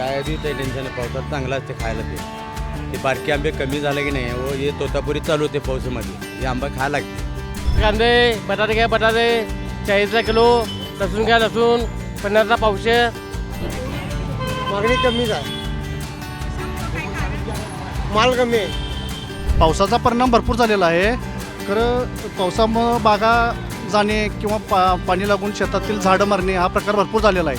काय बी ते टेन्शन नाही पावसात चांगलं असते खायला ते. ते बारके आंबे कमी झाले की नाही व हे तोतापुरी चालू होते पावसामध्ये. हे आंबा खायला लागते. कांदे बटाटे घ्या बटाटे चाळीसला किलो लसूण घ्या लसूण पन्नासला पावशे. मागणी कमीच आहे माल कमी आहे. पावसाचा परिणाम भरपूर झालेला आहे. खरं पावसामुळं बागा जाणे किंवा पा पाणी लागून शेतातील झाडं मरणे हा प्रकार भरपूर झालेला आहे.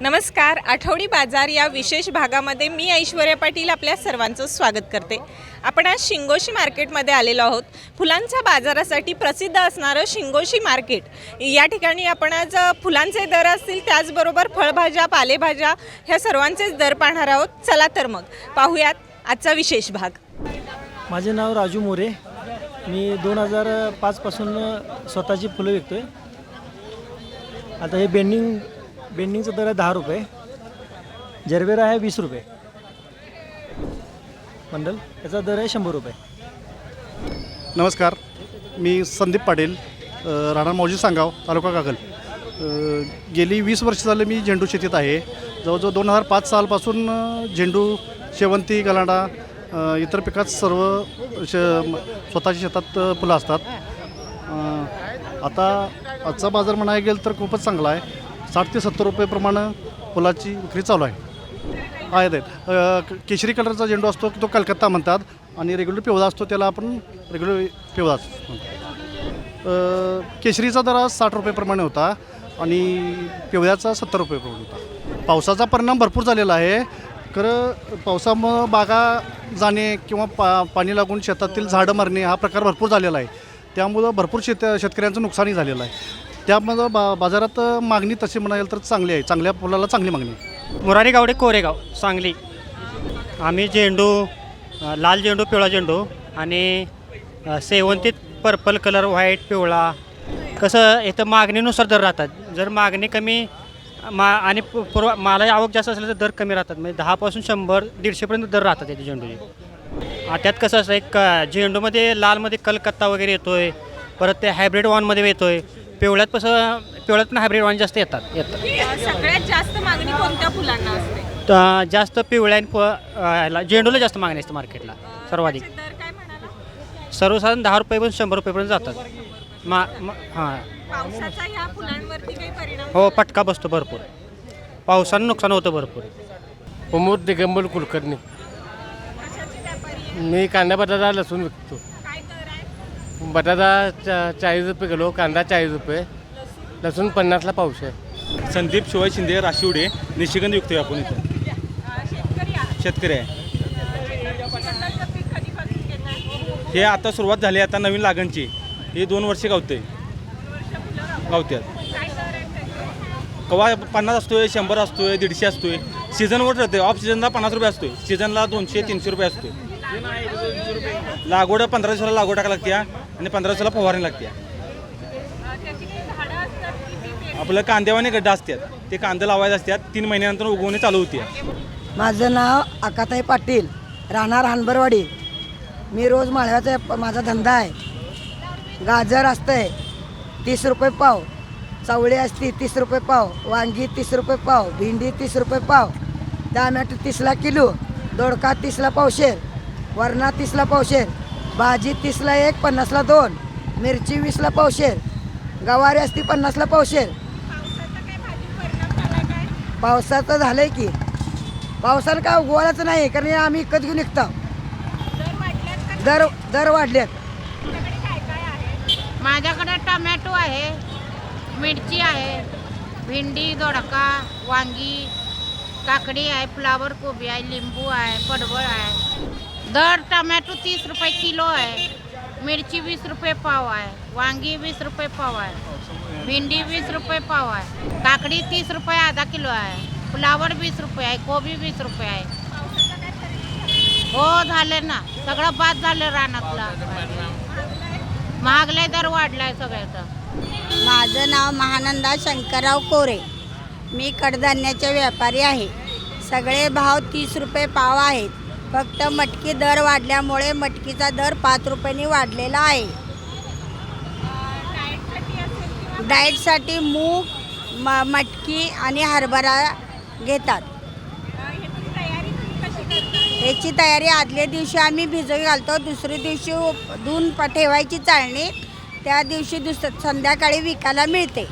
नमस्कार आठवडी बाजार या विशेष भागामध्ये मी ऐश्वर्या पाटील आपल्या सर्वांचं स्वागत करते. आपण आज शिंगोशी मार्केटमध्ये आलेलो आहोत. फुलांच्या बाजारासाठी प्रसिद्ध असणारं शिंगोशी मार्केट. या ठिकाणी आपण आज फुलांचे दर असतील त्याचबरोबर फळभाज्या पालेभाज्या ह्या सर्वांचेच दर पाहणार आहोत. चला तर मग पाहूयात आजचा विशेष भाग. माझे नाव राजू मोरे. मी दोन हजार पाचपासून स्वतःची फुलं विकतो आहे आता हे बेंडिंग बेंडिंगचं दर आहे दहा रुपये. जरबेरा आहे वीस रुपये. मंडल याचा दर आहे शंभर रुपये. नमस्कार मी संदीप पाटील अ, राहणार मौजी सांगाव तालुका कागल. अ, गेली वीस वर्ष झाले मी झेंडू शेतीत आहे. जवळजवळ दोन हजार पाच सालपासून अ, झेंडू शेवंती गलांडा अ, इतर पिकात सर्व श म- स्वतःच्या शेतात अ, फुलं असतात. अ, आता आजचा बाजार म्हणायला गेलं तर खूपच चांगला आहे. साठ ते सत्तर रुपयेप्रमाणे फुलाची विक्री चालू आहे. आहेत आहेत. केशरी कलरचा झेंडू असतो तो कलकत्ता म्हणतात. आणि रेग्युलर पिवळा असतो त्याला आपण रेग्युलर पिवळाच केशरीचा दर आज साठ रुपयेप्रमाणे होता आणि पिवळ्याचा सत्तर रुपयेप्रमाणे होता. पावसाचा परिणाम भरपूर झालेला आहे. खरं पावसामुळं बागा जाणे किंवा पा पाणी लागून शेतातील झाडं मरणे हा प्रकार भरपूर झालेला आहे. त्यामुळं भरपूर शेत शेतकऱ्यांचं नुकसानही झालेलं आहे. त्यामुळं बा बाजारात मागणी तशी म्हणायला तर चांगली आहे. चांगल्या फुलाला चांगली मागणी आहे. मुरारी गावडे कोरेगाव सांगली. आम्ही झेंडू लाल झेंडू पिवळा झेंडू आणि सेवंतीत पर्पल कलर व्हाईट पिवळा. कसं इथं मागणीनुसार दर राहतात. जर मागणी कमी मा आणि पु- पुरवा आवक जास्त असेल तर दर कमी राहतात. म्हणजे दहापासून शंभर दीडशेपर्यंत दर राहतात याचे झेंडूचे. त्यात कसं असं एक झेंडूमध्ये लालमध्ये कलकत्ता वगैरे येतो आहे परत ते हायब्रिड वॉनमध्ये येतो आहे पिवळ्यात कसं पिवळ्यात पण हायब्रिड वाण जास्त येतात येतात. सगळ्यात जास्त मागणी कोणत्या फुलांना असते? त- जास्त पिवळ्या आणि प- ह्याला झेंडूला जास्त मागणी असते मार्केटला सर्वाधिक. दर काय म्हणाला? सर्वसाधारण दहा रुपयेपासून शंभर रुपयेपर्यंत जातात. मा मा- हां. पावसाचा ह्या फुलांवरती काही परिणाम हो पटका बसतो भरपूर. पावसानं नुकसान होतं भरपूर. प्रमोद दिगंबर कुलकर्णी. कशाचे व्यापारी आहे? मी कांदा बटाटा लसूण विकतो. बटाटा चा चाळीस रुपये किलो कांदा चाळीस रुपये लसूण पन्नासला पावशे. संदीप शिवाय शिंदे राशिवडे निशिगंध विकतोय आपण इथं. शेतकरी आहे. हे आता सुरुवात झाली आता नवीन लागणची. हे दोन वर्षे गावते. गावत्यात कवा पन्नास असतोय शंभर असतोय दीडशे असतोय? सीझनवर राहते ऑफ सीझनला पन्नास रुपये असतोय. सीझनला दोनशे तीनशे रुपये असतोय. लागवड पंधरा दिवसाला लागवड टाका लागते आणि पंधरा दिवसाला फवारणी लागते आपलं कांद्यावाने गड्डा असतात ते कांदे लावायचे असतात तीन महिन्यानंतर उगवणे चालू होते माझं नाव अकाताई पाटील राहणार हानबरवाडी. मी रोज माळव्याचा माझा धंदा आहे. गाजर असतंय तीस रुपये पाव. चवळी असती तीस रुपये पाव. वांगी तीस रुपये पाव. भेंडी तीस रुपये पाव. टमॅटो तीसला किलो. दोडका तीसला पावशेर. वरणा तीसला पावशेर. भाजी तीसला एक पन्नासला दोन. मिरची वीसला पावशेर. गवारी असती पन्नासला पावशेर. पावसाचा काही भाजी पावसाचं झालंय की. पावसानं काय उगवायचं नाही कारण आम्ही विकत घेऊन निघतो. दर दर वाढले वाढलेत. माझ्याकडे टमॅटो आहे मिरची आहे भेंडी दोडका वांगी काकडी आहे फ्लावर कोबी आहे लिंबू आहे पडवळ आहे. दर टमॅटो तीस रुपये किलो आहे मिरची वीस रुपये पाव आहे वांगी वीस रुपये पाव आहे भेंडी वीस रुपये पाव आहे काकडी तीस रुपये आधा किलो आहे फ्लावर वीस रुपये आहे कोबी वीस रुपये आहे हो झाले ना सगळं बाद झालं रानातलं. महागलाय दर वाढलाय सगळ्याचं. माझं नाव महानंदा शंकरराव कोरे. मी कडधान्याचे व्यापारी आहे. सगळे भाव तीस रुपये पाव आहेत. फक्त मटकी दर वाढल्यामुळे मटकीचा दर पाच रुपयांनी वाढलेला आहे. डाएटसाठी मूग म मटकी आणि हरभरा घेतात. याची तयारी आदल्या दिवशी आम्ही भिजत घालतो. दुसऱ्या दिवशी उप- धुवून प ठेवायची चाळणी. त्या दिवशी दुस संध्याकाळी विकायला मिळते.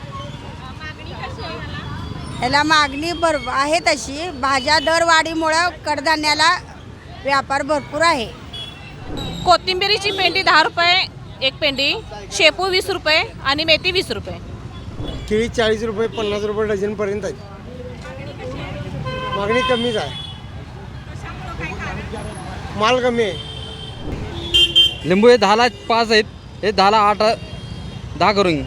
याला मागणी भर आहे तशी. भाज्या दरवाढीमुळं कडधान्याला व्यापार भरपूर आहे. कोथिंबिरीची पेंडी दहा रुपये एक पेंडी. शेपू वीस रुपये आणि मेथी वीस रुपये. केळी चाळीस रुपये पन्नास रुपये डझनपर्यंत आहे मागणी कमीच आहे. माल कमी आहे. लिंबू हे दहाला पाच आहेत. हे दहाला आठ दहा करून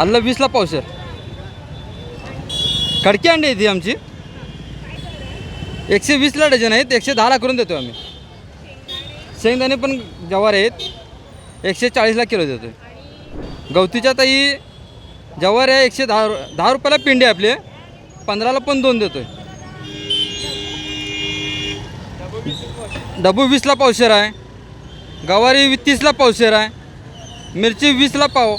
आलं वीसला पावसर कडकी अंडी आहे ती आमची. एकशे वीसला डझन आहेत एकशे दहाला करून देतो आम्ही. शेंगदाणे पण जवार आहेत एकशे चाळीसला किलो देतो गवतीच्या ताई जवार आहे एकशे दहा दहा रुपयाला पिंडी आहे आपली. पंधराला पण दोन देतोय. डबू वीसला पावशेर आहे गवारी वी- तीसला पावशेर आहे मिरची वीसला पाव.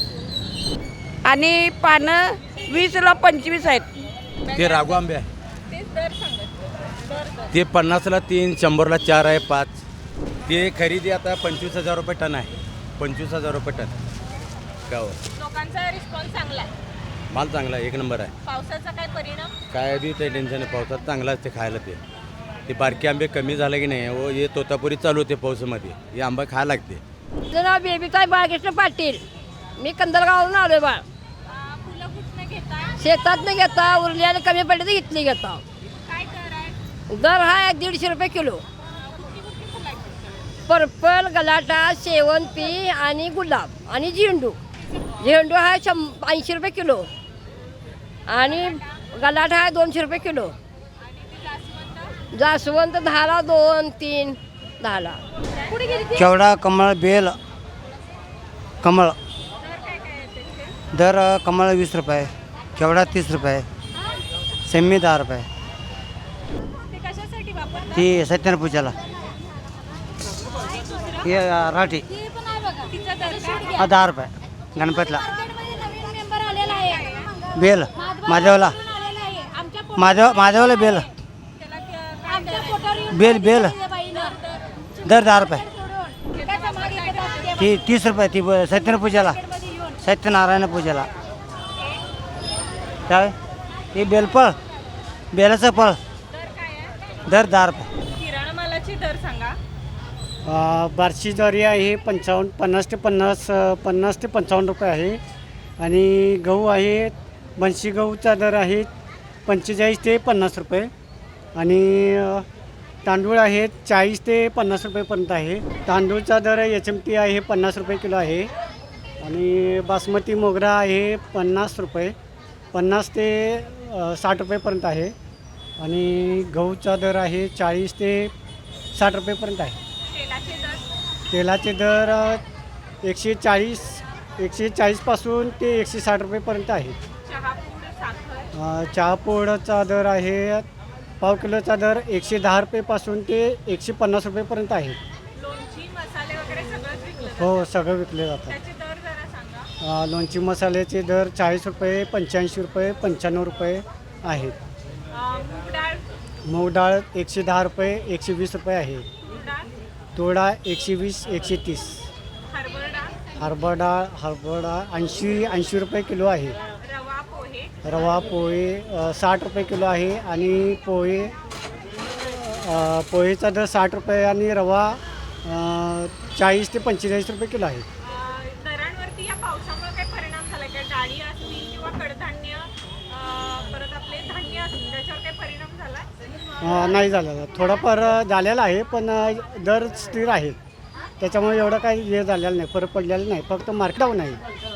आणि पानं वीसला पंचवीस आहेत. ते राघू आंबे आहे. ते पन्नासला तीन शंभरला चार आहे पाच. ते खरेदी आता पंचवीस हजार रुपये टन आहे. पंचवीस हजार रुपये टन. गाव लोकांचा रिस्पॉन्स चांगला आहे. माल चांगला आहे एक नंबर आहे. पावसाचा काय परिणाम? काय बी ते टेन्शन आहे पावसात चांगला असते खायला ते. ते बारके आंबे कमी झाले की नाही व हे तोतापुरी चालू होते पावसामध्ये. हे आंबा खायला लागते. माझं नाव बेबीताई बाळकृष्ण पाटील. मी कंदलगावरून आलोय बा फुलं कुठनं घेता शेतात न घेता उरली आणि कमी पडली तर इथली घेता. दर हा एक दीडशे रुपये किलो. पर्पल गलाटा शेवंती आणि गुलाब आणि झेंडू. झेंडू हा शं ऐंशी रुपये किलो. आणि गलाटा हा दोनशे रुपये किलो. जास्वंत दहाला दोन तीन दहाला. केवडा कमळ बेल कमळ. दर कमळ वीस रुपये केवडा तीस रुपये सेमी दहा रुपये. ती सत्यनारायण पूजाला. हे राठी. हा दहा रुपये. गणपतीला. बेल. माधवला. माधव माधवला बेल. बेल बेल. दर दहा रुपये. ती तीस रुपये ती सत्यनारायण पूजाला. सत्यनारायण पूजाला. काय? ते बेलफळ बेलाचं फळ दर दहा रुपये किराणा मालाची दर सांगा. बारशी ज्वारी आहे पंचावन्न पन्नास ते पन्नास अ, पन्नास ते पंचावन्न रुपये आहे. आणि गहू आहे बनशी गहूचा दर आहे पंचेचाळीस ते पन्नास रुपये. आणि अ, तांदूळ आहेत चाळीस ते पन्नास रुपयेपर्यंत आहे. तांदूळचा दर एच एम टी आहे पन्नास रुपये किलो आहे. आणि बासमती मोगरा आहे पन्नास रुपये पन्नास ते अ, साठ रुपयेपर्यंत आहे. आणि गहूचा दर आहे चाळीस ते साठ रुपयेपर्यंत आहे. तेलाचे दर? तेलाचे दर अ, एकशे चाळीस एकशे चाळीसपासून ते एकशे साठ रुपयेपर्यंत आहे. चहापूड साखर? अ, चहापोळचा दर आहे पाव किलोचा दर एकशे दहा रुपयेपासून ते एकशे पन्नास रुपयेपर्यंत आहे. लोणची मसाले वगैरे सगळंच विकलं हो सगळं विकले जातं. त्याचे दर जरा सांगा. अ, लोणची मसाल्याचे दर चाळीस रुपये पंच्याऐंशी रुपये पंच्याण्णव रुपये आहेत. मूग डाळ एकशे दहा रुपये एकशे वीस रुपये आहे. तोडा डाळ एकशे वीस एकशे तीस. हरभरा डाळ हरभरा डाळ ऐंशी ऐंशी रुपये किलो आहे. रवा पोहे साठ रुपये किलो आहे आणि पोहे पोहेचा दर साठ रुपये आणि रवा चाळीस ते पंचेचाळीस रुपये किलो आहे अं, दरांवरती या पावसामुळे काही परिणाम झाला का डाळी असतील किंवा कडधान्य अं, परत आपले धान्य असतील त्याच्यावर काही परिणाम झाला अ, नाही झालेला. थोडाफार झालेला आहे पण दर स्थिर आहे. त्याच्यामुळे एवढं काही हे झालेलं नाही फरक पडलेला नाही. फक्त मार्कडाऊन आहे.